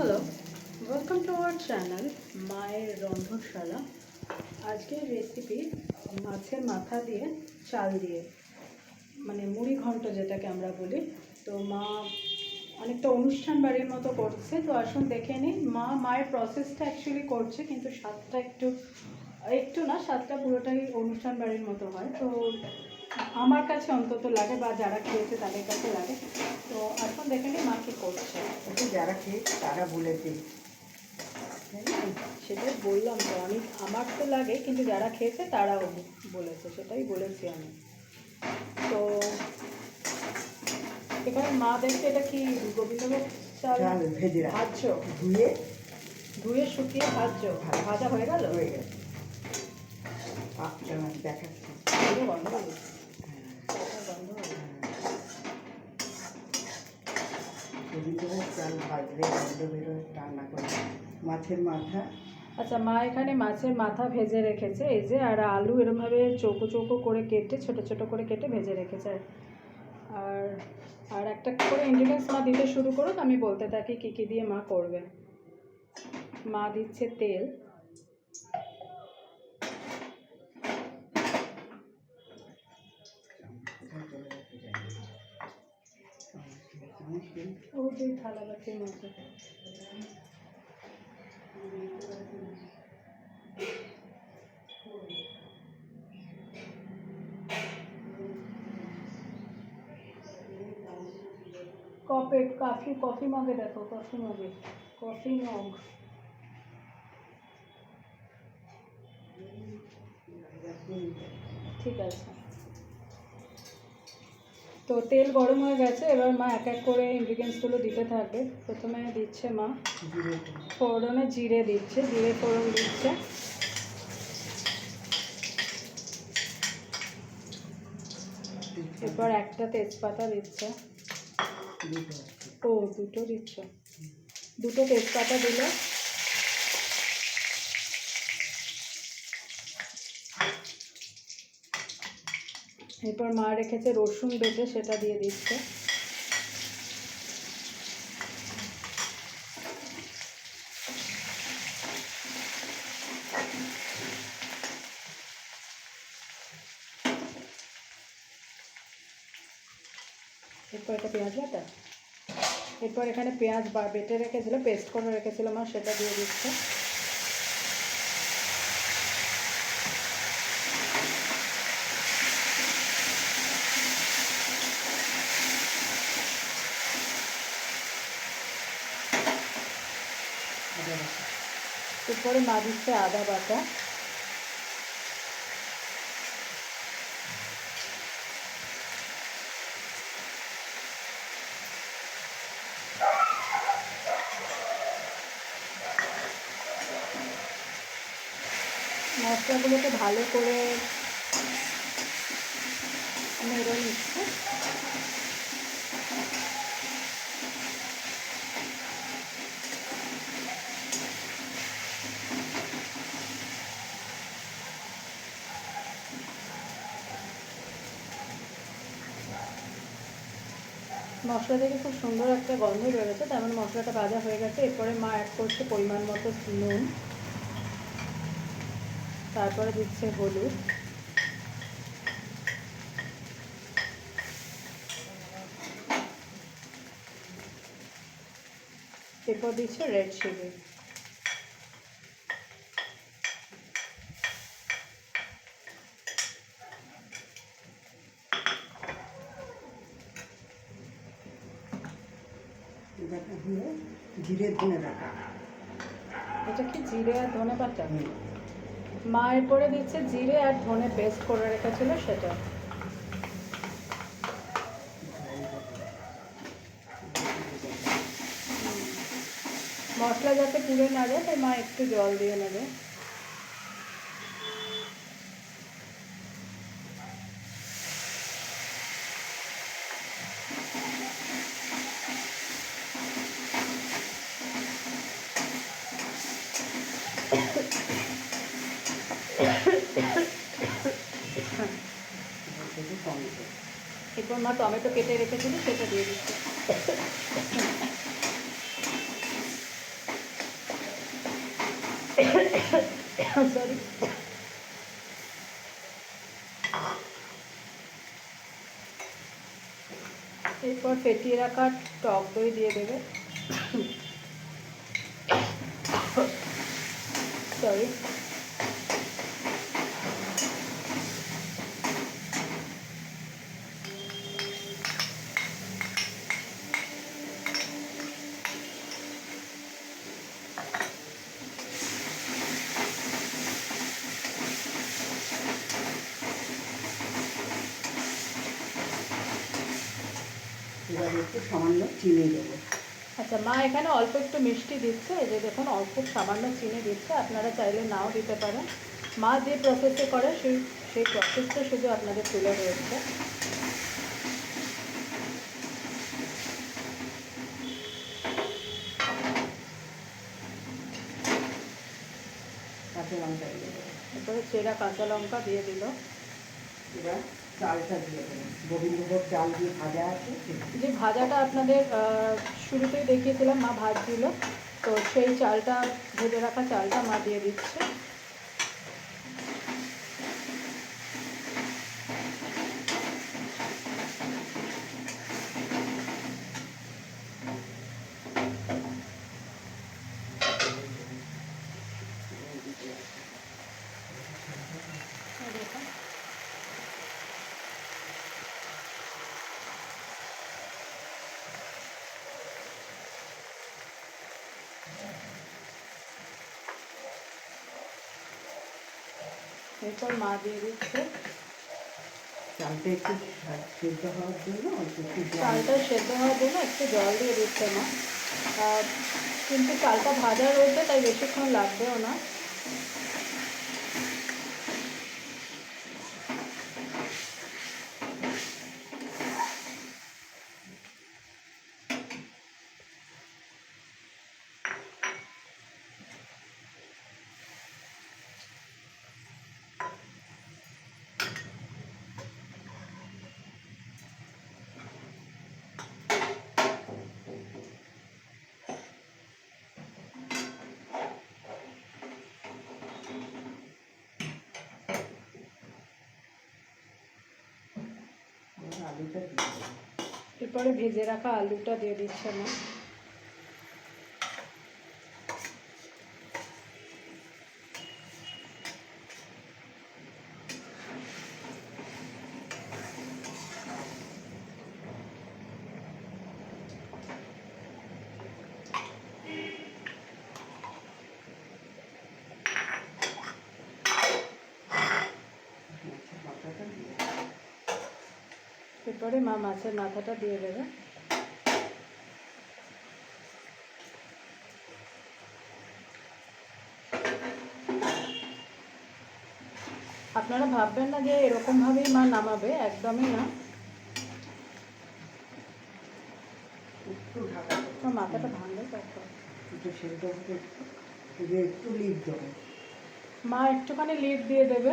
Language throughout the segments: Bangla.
Hello welcome to our channel মায়ের রন্ধনশালা আজকের রেসিপি মাছের মাথা দিয়ে চাল দিয়ে মানে মুড়ি ঘন্ট যেটাকে আমরা বলি। তো মা অনেকটা অনুষ্ঠান বাড়ির মতো করছে, তো আসুন দেখে নিই। মা মায়ের প্রসেসটা অ্যাকচুয়ালি করছে, কিন্তু স্বাদটা একটু একটু না, স্বাদটা পুরোটাই অনুষ্ঠান বাড়ির মতো হয়। তো আমার কাছে অন্তত লাগে বা যারা খেয়েছে তাদের কাছে লাগে। তো এখন দেখে নিই মা কী করছে। ওকে যারা খেয়ে তারা বলেছে। সেটাই বললাম তো আমি আমার তো লাগে কিন্তু যারা খেয়েছে তারাও বলেছে সেটাই বলেছি আমি। তো এখানে মা দেখছে এটা কি গোবিন্দভোগ চাল ভেজে ভাজছ? ধুয়ে। ধুয়ে শুকিয়ে ভাজছ? ভাজা। হয়ে গেল? হয়ে গেছে। মাছ দেখাচ্ছি পুরো গন্ধ বেরোচ্ছে। পাতার গন্ধ বেরোচ্ছে। চাল ভাজলে গন্ধ করে মাছের মাথা। আচ্ছা মা এখানে মাছের মাথা ভেজে রেখেছে, এই যে, আর আলু এরমভাবে চৌকো চৌকো করে কেটে, ছোট ছোট করে কেটে ভেজে রেখেছে। আর আর একটা করে ইনগ্রিডিয়েন্টস মা দিতে শুরু করুক, আমি বলতে থাকি কী কী দিয়ে মা করবে। মা দিচ্ছে তেল। ও দুই থালা বাটির মতো কপে কফি কফি মগে দেখো, কফি মগে। Coffee mug. ঠিক আছে। তো তেল গরম হয়ে গেছে, এবার মা এক এক করে ইনগ্রিডিয়েন্টসগুলো দিতে থাকবে। প্রথমে দিচ্ছে মা ফোড়নে জিরে দিচ্ছে, জিরে ফোড়ন দিচ্ছে। এরপর একটা তেজপাতা দিচ্ছে। ও, দুটো দিচ্ছে। দুটো তেজপাতা দিলে এরপর মা রেখেছে রসুন বেটে, সেটা দিয়ে দিচ্ছে। এরপর এটা পেঁয়াজ বাটা? এরপর এখানে পেঁয়াজ বা, বেটে রেখেছিল, পেস্ট করে রেখেছিল মা, সেটা দিয়ে দিচ্ছে। এরপরে মা দিচ্ছে আদা বাটা। মশলাগুলোকে ভালো করে নেড়ে নিচ্ছে। মশলা থেকে খুব সুন্দর একটা গন্ধ বেরোচ্ছে, তার মানে মশলাটা ভাজা হয়ে গেছে। এরপরে মা অ্যাড করছে পরিমাণ মতো নুন, তারপরে দিচ্ছে হলুদ। এরপর দিচ্ছে রেড চিলি এটাকে দিয়ে জিরে ধনে বাটা এটা কি জিরে আর ধনে পাতা। মা এরপরে দিচ্ছে জিরে আর ধনে পেস্ট করে রেখেছিল সেটা। মশলা যাতে পুড়ে না যায়, তাই মা একটু জল দিয়ে নেবে এটাকে টমেটো এরপর মা টমেটো কেটে রেখেছিল, সেটা দিয়ে দিচ্ছি। সরি এরপর ফেটিয়ে রাখা টক দই দিয়ে দেবে। সরি এবার একটু সামান্য চিনি দেবো। আচ্ছা মা এখানে অল্প একটু মিষ্টি দিচ্ছে এই যে দেখুন অল্প সামান্য চিনি দিচ্ছে আপনারা চাইলে নাও দিতে পারেন। মা যে প্রসেসে করে সেই সেই প্রসেসটা শুধু আপনাদের তুলে রয়েছে কাঁচা লঙ্কা এরপরে চেরা কাঁচা লঙ্কা দিয়ে দিল। এবার চালটা দিয়ে দেবো গোবিন্দভোগ চাল দিয়ে ভাজা আছে। যে ভাজাটা আপনাদের শুরুতেই দেখিয়েছিলাম, মা ভাজছিল। তো সেই চালটা, ভেজে রাখা চালটা মা দিয়ে দিচ্ছে এই দেখুন। এরপর মা দিয়ে দিচ্ছে চালটা একটু সেদ্ধ হওয়ার জন্য চালটা সেদ্ধ হওয়ার জন্য একটু জল দিয়ে দিচ্ছে আর কিন্তু চালটা ভাজা রয়েছে তাই বেশিক্ষণ লাগবেও না। আলুটা এরপরে ভেজে রাখা আলুটা দিয়ে দিচ্ছি মা এরপরে মা মাছের মাথাটা দিয়ে দেবে। আপনারা ভাববেন না যে এরকমভাবেই মা নামাবে একদমই না। মাথাটা একটু যে একটু লিপ দেবো। মা একটুখানি লিড দিয়ে দেবে।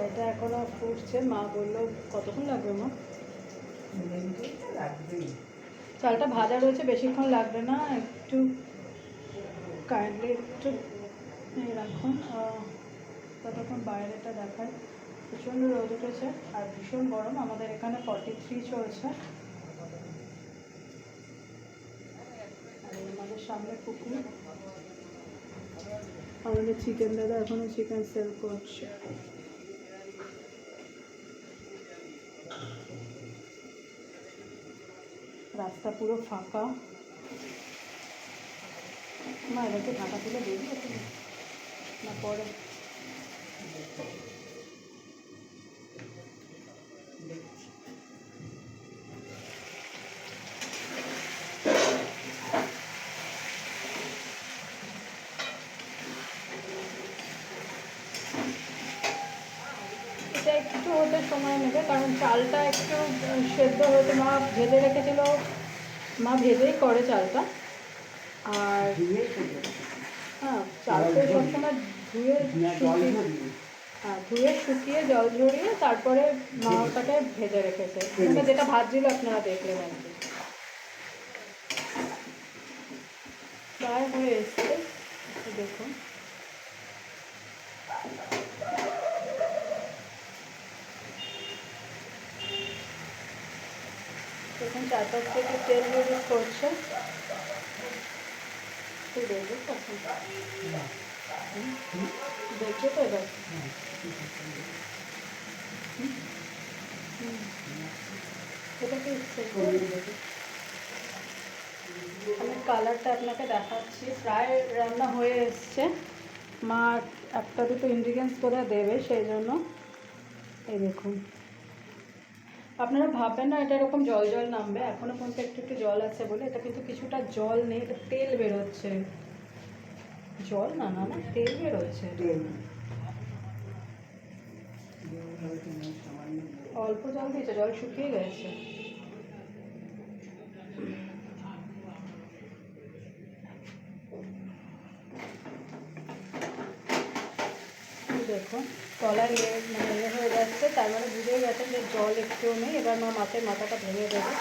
এটা এখনও ফুটছে। মা বলল কতক্ষণ লাগবে মা? চালটা ভাজা রয়েছে বেশিক্ষণ লাগবে না। একটু কাইন্ডলি একটু রাখুন। আহ, ততক্ষণ বাইরেটা দেখায়। প্রচণ্ড রোদ উঠেছে আর ভীষণ গরম। আমাদের এখানে ফর্টি থ্রি চলছে। আর আমাদের সামনে পুকুর। আমাদের চিকেন দাদা এখনও চিকেন সেল করছে। রাস্তা পুরো ফাঁকা। মা এবারকে ঢাকা তুলে এখন? না, পরে। একটু হতে সময় নেবে কারণ চালটা একটু সেদ্ধ হতে মা ভেজে রেখেছিল। মা ভেজেই করে চালটা। আর হ্যাঁ চাল সবসময় ধুয়ে হ্যাঁ ধুয়ে শুকিয়ে জল ঝরিয়ে তারপরে মা ওটাকে ভেজে রেখেছে। মানে যেটা ভাজছিল আপনারা দেখলেন আর কি। প্রায় হয়ে এসছে। দেখুন। দেখুন চারপাশ থেকে তেল রিলিজ করছে। তখন তো আমি কালারটা আপনাকে দেখাচ্ছি। প্রায় রান্না হয়ে এসছে। মা একটা দুটো ইনগ্রিডিয়েন্টস করে দেবে, সেই জন্য এই দেখুন। আপনারা ভাববেন না, এটা এরকম জল জল নামবে। এখনও পর্যন্ত একটু একটু জল আছে বলে। এটা কিন্তু কিছুটা জল নেই তেল বেরোচ্ছে। জল না না না তেল বেরোচ্ছে তেল। অল্প জল দিয়েছে জল শুকিয়ে গেছে। দেখুন তলায় ইয়ে মানে ইয়ে হয়ে যাচ্ছে তার মানে বুঝেই গেছেন যে জল একটুও নেই এবার মা মাছের মাথাটা ভেঙে দেবে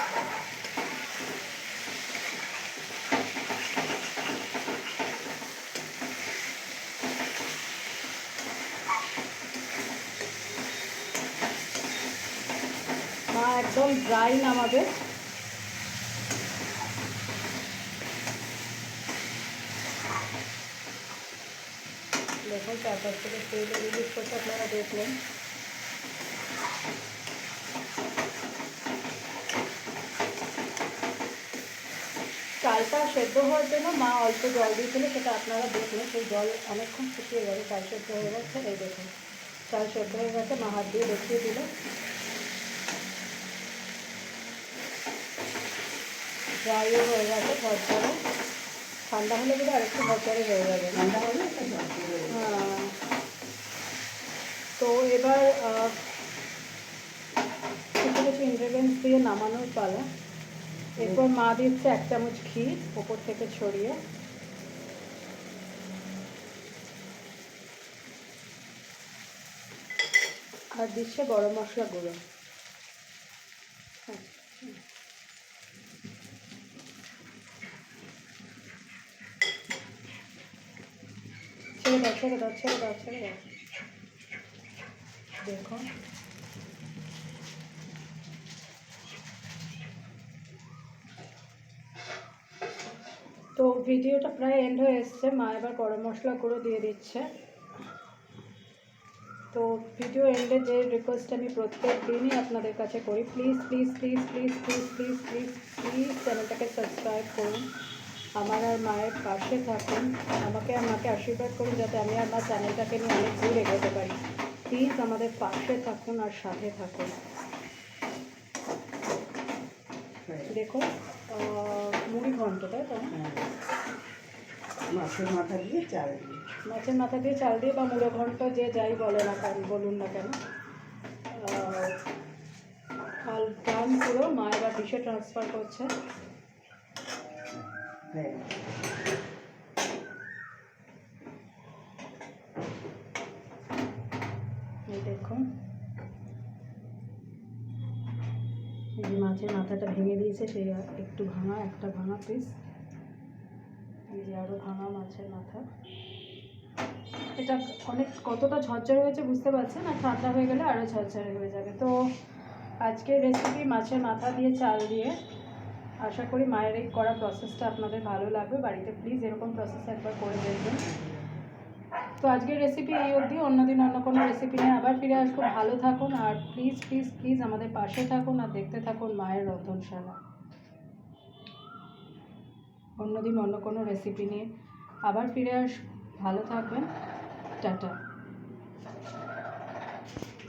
মা একদম ড্রাই নামাবে। দেখুন চারপাশ থেকে তেল রিলিজ করতে আপনারা দেখলেন। চালটা সেদ্ধ হওয়ার জন্য মা অল্প জল দিয়েছিল, সেটা আপনারা দেখলেন। সেই জল অনেকক্ষণ শুকিয়ে গেছে চাল সেদ্ধ হয়ে গেছে। এই দেখুন, চাল সেদ্ধ হয়ে গেছে, মা হাত দিয়ে দেখিয়ে দিল। ড্রাইও হয়ে গেছে ঝরঝরে ঠান্ডা হলে কিন্তু আরেকটু ঝরঝরে হয়ে যাবে। ঠান্ডা হলে। হ্যাঁ। তো এবার কিছু কিছু ইনগ্রেডিয়েন্টস দিয়ে নামানোর পালা। এরপর মা দিচ্ছে এক চামচ ঘি ওপর থেকে ছড়িয়ে। আর দিচ্ছে গরম মশলা গুঁড়ো। ছেড়ে দাও ছেড়ে দাও ছেড়ে দাও ছেড়ে দাও। দেখুন তো ভিডিওটা প্রায় এন্ড হয়ে এসছে। মা এবার গরম মশলা গুঁড়ো দিয়ে দিচ্ছে। তো ভিডিও এন্ডে যে রিকোয়েস্ট আমি প্রত্যেক দিনই আপনাদের কাছে করি please please please please please please please please চ্যানেলটাকে সাবস্ক্রাইব করুন। আমার আর মায়ের পাশে থাকুন। আমাকে আর মাকে আশীর্বাদ করুন যাতে আমি মা চ্যানেলটাকে নিয়ে অনেক দূর এগোতে পারি। প্লিজ আমাদের পাশে থাকুন আর সাথে থাকুন। দেখুন আহ, মুড়ি ঘন্ট তাই তো? হ্যাঁ। মাছের মাথা দিয়ে চাল দিয়ে। মাছের মাথা দিয়ে চাল দিয়ে বা মুড়ো ঘন্ট যে যাই বলে না কেন বলুন না কেন। ডান পুরো মা এবার ডিশে ট্রান্সফার করছে। হ্যাঁ এই যে মাছের মাথাটা ভেঙে দিয়েছে সেই একটু ভাঙা, একটা ভাঙা পিস যে আরও ভাঙা মাছের মাথা। এটা অনেক কতটা ঝরঝরে হয়েছে বুঝতে পারছেন? আর ঠান্ডা হয়ে গেলে আরও ঝরঝরে হয়ে যাবে। তো আজকের রেসিপি মাছের মাথা দিয়ে, চাল দিয়ে আশা করি মায়ের এই করা প্রসেসটা আপনাদের ভালো লাগবে। বাড়িতে প্লিজ এরকম প্রসেস একবার করে দেখবেন। তো আজকের রেসিপি এই অবধি। অন্যদিন অন্য কোনো রেসিপি নিয়ে আবার ফিরে আসব। ভালো থাকুন আর প্লিজ প্লিজ প্লিজ আমাদের পাশে থাকুন আর দেখতে থাকুন মায়ের রন্ধনশালা। অন্যদিন অন্য কোনো রেসিপি নিয়ে আবার ফিরে আস ভালো থাকবেন। টাটা।